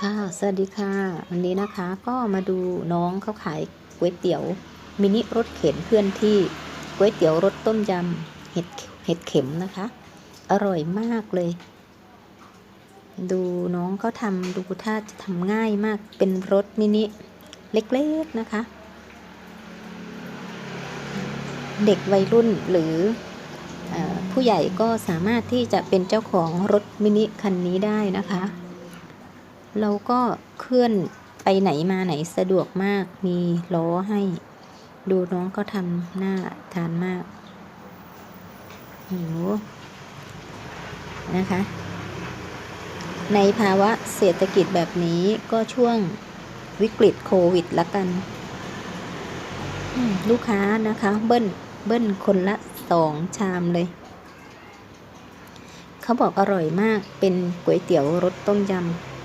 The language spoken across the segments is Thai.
ค่ะ สวัสดีค่ะ วันนี้นะคะก็มาดูน้องเขาขายก๋วยเตี๋ยว มินิรถเข็นเพื่อนที่ก๋วยเตี๋ยวรสต้มยำเห็ดเห็ดเข็มนะคะ อร่อยมากเลย ดูน้องเขาทำดูท่าจะทำง่ายมากเป็นรถมินิเล็กๆนะคะ เด็กวัยรุ่นหรือเออผู้ใหญ่ก็สามารถที่จะเป็นเจ้าของรถมินิคันนี้ได้นะคะ เราก็เคลื่อนไปไหนมาไหนสะดวกมาก มีล้อให้ ดูน้องก็ทำหน้าทานมากโหนะคะ ในภาวะเศรษฐกิจแบบนี้ก็ช่วงวิกฤตโควิดละกัน ลูกค้านะคะ เบิ้ล เบิ้ลคนละสองชามเลย เขาบอกอร่อยมากเป็นก๋วยเตี๋ยวรสต้มยำ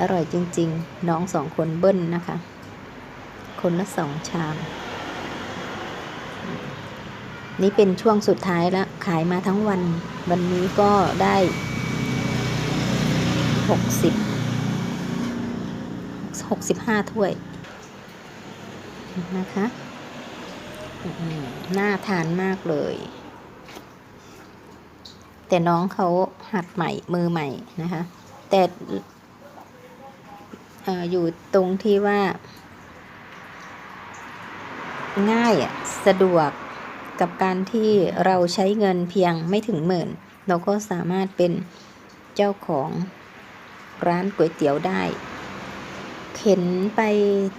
อร่อยจริง ๆ น้องสองคนเบิ้ลนะคะ คนละสองชาม นี่เป็นช่วงสุดท้ายแล้ว ขายมาทั้งวัน วันนี้ก็ได้หกสิบหกสิบห้าถ้วยนะคะน่าทานมากเลย แต่น้องเขาหัดใหม่มือใหม่นะคะ แต่ อยู่ตรงที่ว่า ง่ายสะดวกกับการที่เราใช้เงินเพียงไม่ถึงหมื่น เราก็สามารถเป็นเจ้าของร้านก๋วยเตี๋ยวได้ เข็นไป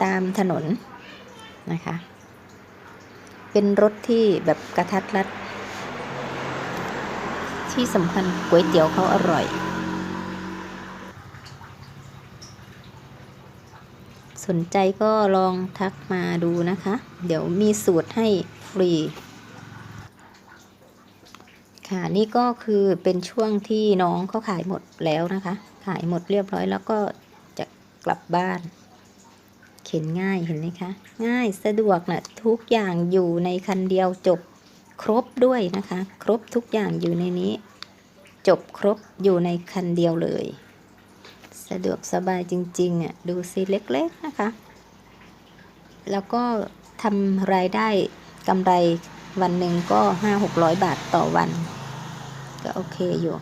ตามถนนนะคะ เป็นรถที่แบบกระทัดรัด ที่สำคัญก๋วยเตี๋ยวเขาอร่อย สนใจก็ลองทักมาดูนะคะ เดี๋ยวมีสูตรให้ฟรี ค่ะนี่ก็คือเป็นช่วงที่น้องเขาขายหมดแล้วนะคะ ขายหมดเรียบร้อยแล้วก็จะกลับบ้าน เข็นง่ายเห็นไหมคะ ง่ายสะดวกนะทุกอย่างอยู่ในคันเดียวจบครบด้วยนะคะ ครบทุกอย่างอยู่ในนี้ จบครบอยู่ในคันเดียวเลย สะดวกสบายจริงๆอะดูสิเล็กๆนะคะ แล้วก็ทำรายได้กำไรวันหนึ่งก็ห้าหกร้อยบาทต่อวัน ก็โอเคอยู่